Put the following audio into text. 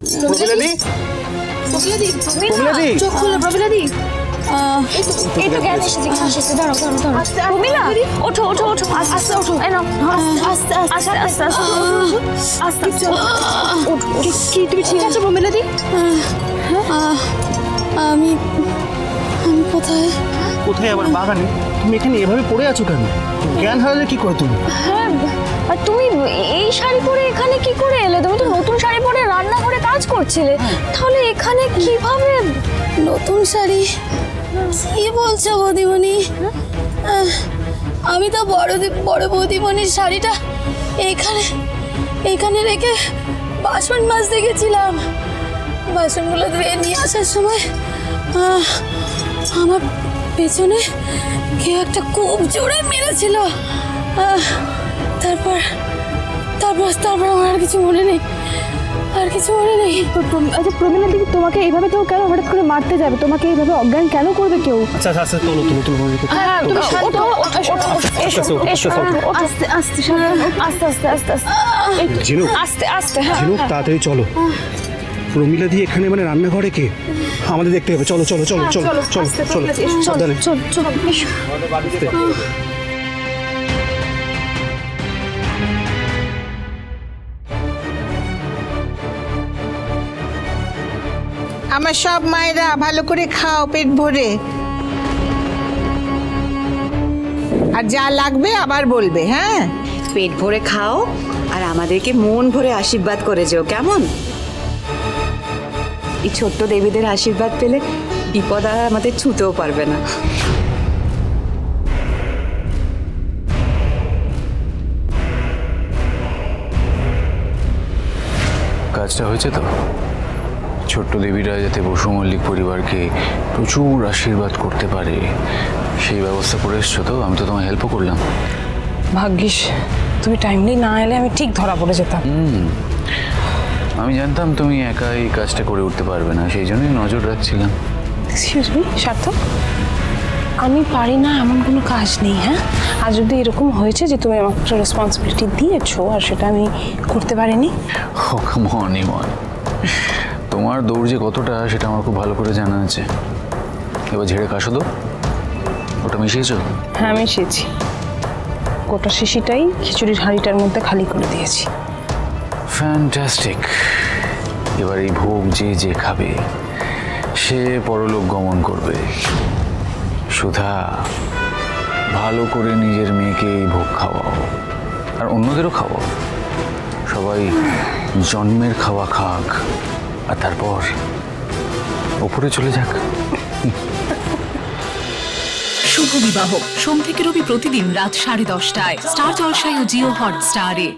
প্রমিলাদি প্রমিলাদি প্রমিলাদি চোখ খোলো প্রমিলাদি এই তো জ্ঞান এসেছে জ্ঞান এসেছে প্রমিলা ওঠো ওঠো ওঠো আস্তে আস্তে ওঠো এই নাও আস্তে আস্তে আস্তে আস্তে আস্তে আস্তে আস্তে কি- কি তুমি ঠিক আছো প্রমিলাদি আমি আমি কোথায় কোথায় আবার বাগানে? তুমি এখানে এভাবে পড়ে আছো কেন? জ্ঞান হারালে কি করে তুমি? হ্যাঁ আর তুমি এই শাড়ি পরে এখানে কি করে এলে? তুমি তো নতুন শাড়ি পরে রান্না করে কাজ করছিলে। তাহলে এখানে কীভাবে নতুন শাড়ি? কি বলছো বৌদিমণি? আমি তো বড় বড় বৌদিমণির শাড়িটা এইখানে এইখানে রেখে বাসন মাজতে গেছিলাম। বাসনগুলো ধুয়ে নিয়ে আসার সময় আমার পেছনে কেউ একটা খুব জোরে মেরেছিল। তারপর তারপর তারপর আমার আর কিছু মনে নেই। আর কিছু মনে নেই। আচ্ছা প্রমিলা দিদি তোমাকে এইভাবে তো কেন হঠাৎ করে মারতে যাবে? তোমাকে এইভাবে অজ্ঞান কেন করবে কেউ? আচ্ছা আচ্ছা আচ্ছা তোলো তোলো তোলো হ্যাঁ আস্তে আস্তে আস্তে আস্তে আস্তে আস্তে। আস্তে আস্তে হ্যাঁ। ঝিনুক তাড়াতাড়ি চলো। প্রমিলা দিয়ে এখানে মানে রান্নাঘরে কে? আমাদের দেখতে হবে। চলো চলো চলো চলো চলো চলো সাবধানে। চল চল আমার সব মায়েরা ভালো করে খাও পেট ভরে। আর যা লাগবে আবার বলবে হ্যাঁ? পেট ভরে খাও আর আমাদেরকে মন ভরে আশীর্বাদ করে যেও কেমন? এই ছোট্ট দেবীদের আশীর্বাদ পেলে বিপদ আর আমাদের ছুঁতেও পারবে না। কাজটা হয়েছে তো? ছোট্ট দেবীরা যাতে বসু মল্লিক পরিবারকে প্রচুর আশীর্বাদ করতে পারে সেই ব্যবস্থা করে এসছো তো? আমি তো তোমায় হেল্পও করলাম। ভাগ্যিস তুমি টাইমলি না এলে আমি ঠিক ধরা পড়ে যেতাম। আমি জানতাম তুমি একা এই কাজটা করে উঠতে পারবে না সেই জন্যই নজর রাখছিলাম। এক্সকিউজ মি সার্থক? আমি পারি না এমন কোনো কাজ নেই হ্যাঁ? আর যদি এরকম হয়েছে যে তুমি আমাকে একটা রেসপন্সিবিলিটি দিয়েছ আর সেটা আমি করতে পারিনি? ও ইমন। তোমার দৌড় যে কতটা সেটা আমার খুব ভালো করে জানা আছে। এবার ঝেড়ে কাশো তো। ওটা মিশিয়েছো? হ্যাঁ এসেছি গোটা শিশিটাই খিচুড়ির হাঁড়িটার মধ্যে খালি করে দিয়েছি। ফ্যান্টাস্টিক এবার এই ভোগ যে যে খাবে, সে পরলোক গমন করবে। সুধা, ভালো করে নিজের মেয়েকে এই ভোগ খাওয়াও, আর অন্যদেরও খাওয়াও। সবাই জন্মের খাওয়া খাক, আর তারপর ওপরে চলে যাক। শুভ বিবাহ। সোম থেকে রবি প্রতিদিন রাত সাড়ে দশটায়। স্টার জলসায় ও জিও হট স্টারে